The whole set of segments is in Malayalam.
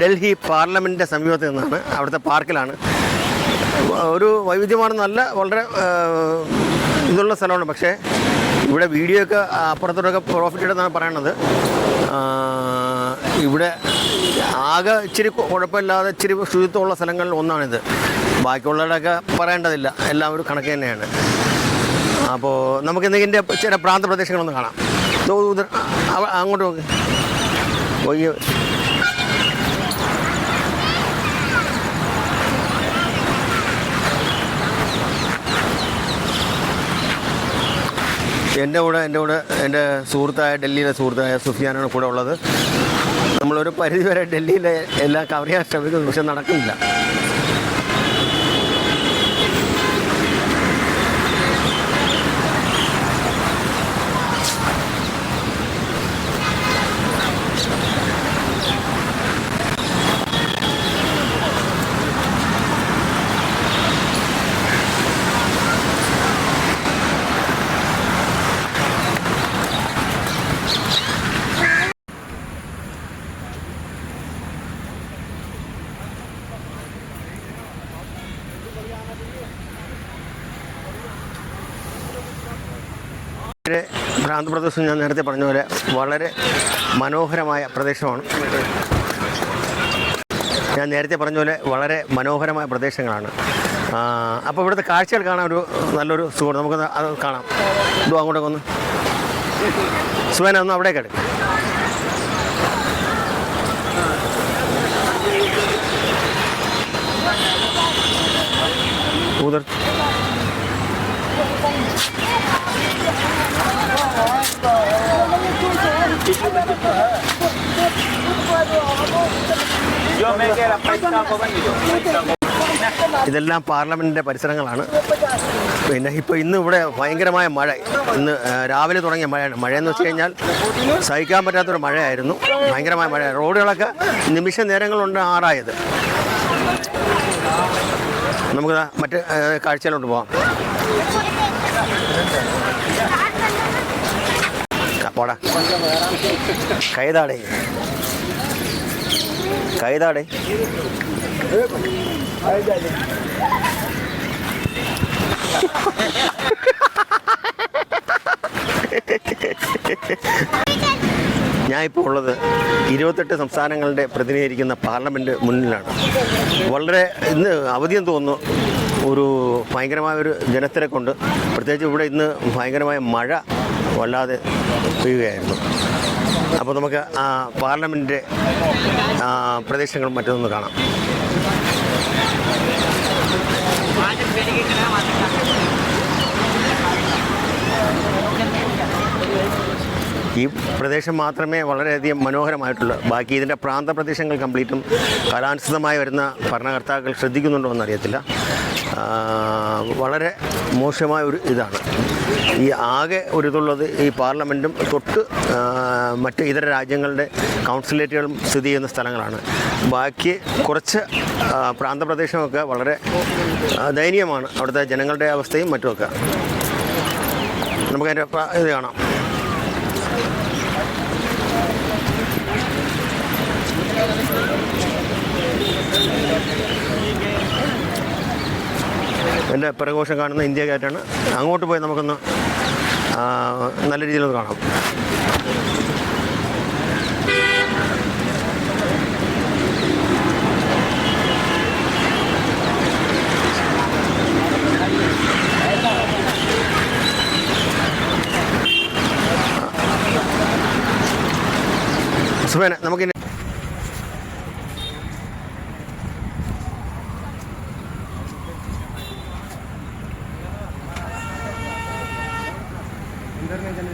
ഡൽഹി പാർലമെന്റിന്റെ സമീപത്ത് നിന്നാണ് അവിടുത്തെ പാർക്കിലാണ്. ഒരു വൈവിധ്യമാണ് നല്ല വളരെ ഇതുള്ള സ്ഥലമാണ്. പക്ഷേ ഇവിടെ വീഡിയോ ഒക്കെ അപ്പുറത്തോടൊക്കെ പ്രോഫിറ്റ് എടുത്താണ് പറയണത് ഇവിടെ ആകെ ഇച്ചിരി കുഴപ്പമില്ലാതെ ഇച്ചിരി ശുചിത്വമുള്ള സ്ഥലങ്ങളിൽ ഒന്നാണിത്. ബാക്കിയുള്ളവരുടെയൊക്കെ പറയേണ്ടതില്ല. എല്ലാം ഒരു കണക്ക് തന്നെയാണ്. അപ്പോൾ നമുക്ക് എന്തെങ്കിലും ചില പ്രാന്ത പ്രദേശങ്ങളൊന്ന് കാണാം. അങ്ങോട്ട് നോക്ക്. എന്റെ കൂടെ എന്റെ കൂടെ എന്റെ സുഹൃത്തായ ഡൽഹിയിലെ സുഹൃത്തായ സുഫിയാനാണ് കൂടെ ഉള്ളത്. നമ്മളൊരു പരിധിവരെ ഡൽഹിയിലെ എല്ലാം കവർ ചെയ്യാൻ ശ്രമിക്കുന്നു പക്ഷെ നടക്കുന്നില്ല. വളരെ ഭ്രാന്തപ്രദേശം ഞാൻ നേരത്തെ പറഞ്ഞ പോലെ വളരെ മനോഹരമായ പ്രദേശമാണ്. ഞാൻ നേരത്തെ പറഞ്ഞ പോലെ വളരെ മനോഹരമായ പ്രദേശങ്ങളാണ്. അപ്പോൾ ഇവിടുത്തെ കാഴ്ചകൾ കാണാൻ ഒരു നല്ലൊരു സുഖം നമുക്ക് അത് കാണാം. ഇതും അങ്ങോട്ടൊക്കെ ഒന്ന്. സുവേന ഒന്ന് അവിടേക്ക് ഇതെല്ലാം പാർലമെന്റിന്റെ പരിസരങ്ങളാണ്. പിന്നെ ഇപ്പോൾ ഇന്ന് ഇവിടെ ഭയങ്കരമായ മഴ. ഇന്ന് രാവിലെ തുടങ്ങിയ മഴയാണ് മഴയെന്ന് വെച്ച് കഴിഞ്ഞാൽ സഹിക്കാൻ പറ്റാത്തൊരു മഴയായിരുന്നു. ഭയങ്കരമായ മഴ. റോഡുകളൊക്കെ നിമിഷ നേരങ്ങളുണ്ട് ആറായത്. നമുക്ക് മറ്റ് കാഴ്ചയിലോട്ട് പോവാം. ക- പോടാ. കൈതാടേ. കൈതാടേ. ഞാൻ ഇപ്പോൾ ഉള്ളത് ഇരുപത്തെട്ട് സംസ്ഥാനങ്ങളുടെ പ്രതിനിധീകരിക്കുന്ന പാർലമെന്റ് മുന്നിലാണ്. വളരെ ഇന്ന് അവധിയെന്ന് തോന്നുന്നു ഒരു ഭയങ്കരമായ ഒരു ജനത്തിരക്കുണ്ട്. പ്രത്യേകിച്ച് ഇവിടെ ഇന്ന് ഭയങ്കരമായ മഴ വല്ലാതെ പെയ്യുകയായിരുന്നു. അപ്പോൾ നമുക്ക് ആ പാർലമെന്റിന്റെ പ്രദേശങ്ങളും മറ്റൊന്ന് കാണാം. ഈ പ്രദേശം മാത്രമേ വളരെയധികം മനോഹരമായിട്ടുള്ളൂ ബാക്കി ഇതിന്റെ പ്രാന്തപ്രദേശങ്ങൾ കംപ്ലീറ്റും കാലാനുസൃതമായി വരുന്ന ഭരണകർത്താക്കൾ ശ്രദ്ധിക്കുന്നുണ്ടോ എന്നറിയത്തില്ല. വളരെ മോശമായ ഒരു ഇതാണ്. ഈ ആകെ ഒരു ഇതുള്ളത് ഈ പാർലമെന്റും തൊട്ട് മറ്റ് ഇതര രാജ്യങ്ങളുടെ കൗൺസിലേറ്റുകളും സ്ഥിതി ചെയ്യുന്ന സ്ഥലങ്ങളാണ്. ബാക്കി കുറച്ച് പ്രാന്തപ്രദേശമൊക്കെ വളരെ ദയനീയമാണ്. അവിടുത്തെ ജനങ്ങളുടെ അവസ്ഥയും മറ്റുമൊക്കെ. നമുക്കതിന്റെ ഇത് കാണാം. എന്റെ പിറകോശം കാണുന്ന ഇന്ത്യ ഗേറ്റാണ് അങ്ങോട്ട് പോയി നമുക്കൊന്ന് നല്ല രീതിയിലൊന്ന് കാണാം. സുബേന നമുക്കിനി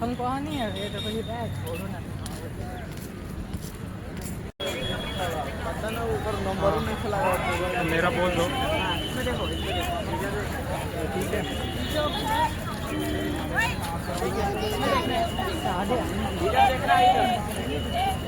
हमको नहीं है ये तो कोई बैग छोड़ो ना पता ना ऊपर नंबर नहीं रहा मेरा बोल दो ठीक है ठीक है